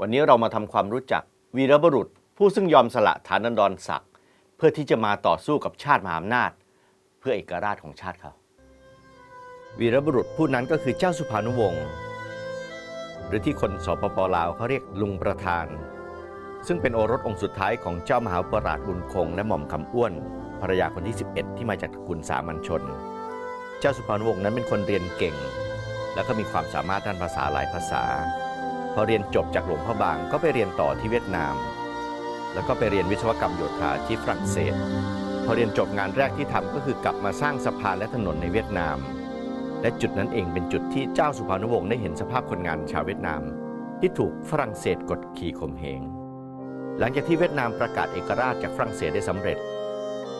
วันนี้เรามาทำความรู้จักวีรบุรุษ ผู้ซึ่งยอมสละฐานันดรศักดิ์เพื่อที่จะมาต่อสู้กับชาติมหาอำนาจ เพื่อเอกราชของชาติเขา วีรบุรุษผู้นั้นก็คือเจ้าสุภานุวงศ์หรือที่คนสปปลาวเขาเรียกลุงประธาน ซึ่งเป็นโอรสองค์สุดท้ายของเจ้ามหาปราชบุญคง และหม่อมคำอ้วนภรรยาคนที่ 11 ที่มาจากตระกูลสามัญชน เจ้าสุภานุวงศ์นั้นเป็นคนเรียนเก่ง แล้วก็มีความสามารถด้านภาษาหลายภาษา พอเรียนจบจากหลวงพ่อบางก็ไปเรียนต่อที่เวียดนาม แล้วก็ไปเรียนวิศวกรรมโยธาที่ฝรั่งเศส พอเรียนจบงานแรกที่ทำก็คือกลับมาสร้างสะพานและถนนในเวียดนาม และจุดนั้นเองเป็นจุดที่เจ้าสุภานุวงศ์ได้เห็นสภาพคนงานชาวเวียดนาม ที่ถูกฝรั่งเศสกดขี่ข่มเหง หลังจากที่เวียดนามประกาศเอกราชจากฝรั่งเศสได้สำเร็จ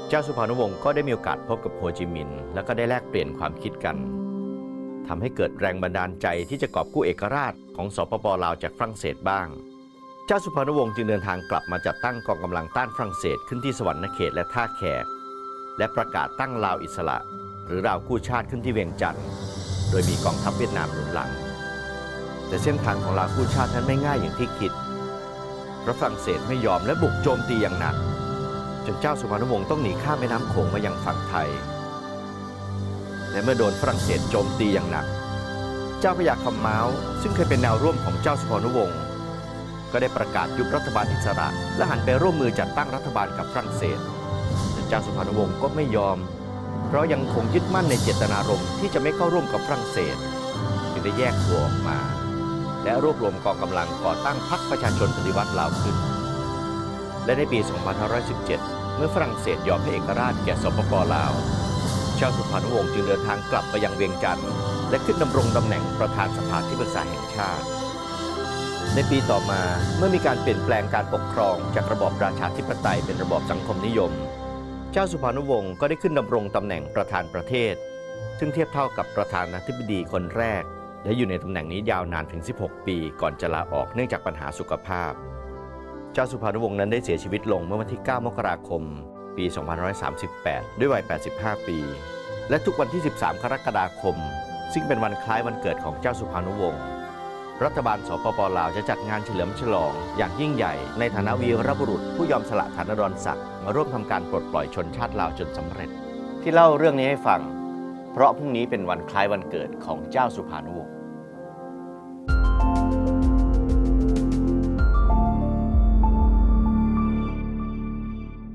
เจ้าสุภานุวงศ์ก็ได้มีโอกาสพบกับโฮจิมินห์แล้วก็ได้แลกเปลี่ยนความคิดกัน ทำให้เกิดแรงบันดาลใจที่จะกอบกู้เอกราชของสปปลาวจากฝรั่งเศสบ้าง เจ้าสุภานุวงศ์จึงเดินทางกลับมาจัดตั้งกองกำลังต้านฝรั่งเศสขึ้นที่สวรรณเขตและท่าแขก และประกาศตั้งลาวอิสระ หรือลาวกู้ชาติขึ้นที่เวียงจันทร์ โดยมีกองทัพเวียดนามหนุนหลัง แต่เส้นทางของลาวกู้ชาตินั้นไม่ง่ายอย่างที่คิดเพราะฝรั่งเศสไม่ยอมและบุกโจมตีอย่างหนัก จนเจ้าสุพรรณวงศ์ต้องหนีข้ามแม่น้ำโขงมายังฝั่งไทย และเมื่อโดนฝรั่งเศสโจมตีอย่างหนัก เจ้าพระยาคำเมาส์ซึ่งเคยเป็นแนวร่วมของเจ้าสุพรรณวงศ์ก็ได้ประกาศยุบรัฐบาลอิสระ และหันไปร่วมมือจัดตั้งรัฐบาลกับฝรั่งเศสแต่เจ้าสุพรรณวงศ์ก็ไม่ยอม เพราะยังคงยึดมั่นในเจตนารมณ์ที่จะไม่เข้าร่วมกับฝรั่งเศสจึงได้แยกตัวออกมา และรวบรวมกองกำลังก่อตั้งพรรคประชาชนปฏิวัติลาวขึ้น และในปี 2517 เมื่อฝรั่งเศสยอมให้เอกราชแก่สปปลาว เจ้าสุพรรณวงศ์จึงเดินทางกลับไปยังเวียงจันทร์และขึ้นดำรงตำแหน่งประธานสภาที่ปรึกษาแห่งชาติ ในปีต่อมาเมื่อมีการเปลี่ยนแปลงการปกครองจากระบอบราชาธิปไตยเป็นระบอบสังคมนิยม เจ้าสุพรรณวงศ์ก็ได้ขึ้นดำรงตำแหน่งประธานประเทศ ซึ่งเทียบเท่ากับประธานาธิบดีคนแรก และอยู่ในตำแหน่งนี้ยาวนานถึง 16 ปี ก่อนจะลาออกเนื่องจากปัญหาสุขภาพ เจ้าสุพรรณวงศ์นั้นได้เสียชีวิตลงเมื่อวันที่ 9 มกราคม ปี 2538 ด้วยวัย 85 ปี และทุกวันที่ 13 กรกฎาคม ซึ่งเป็นวันคล้ายวันเกิดของเจ้าสุพรรณวงศ์รัฐบาลสปปลาวจะจัดงานเฉลิมฉลอง อย่างยิ่งใหญ่ในฐานะวีรบุรุษ ผู้ยอมสละฐานดรศักดิ์มาร่วมทำการปลดปล่อยชนชาติลาวจนสำเร็จ ที่เล่าเรื่องนี้ให้ฟัง เพราะพรุ่งนี้เป็นวันคล้ายวันเกิดของเจ้าสุภานุวงศ์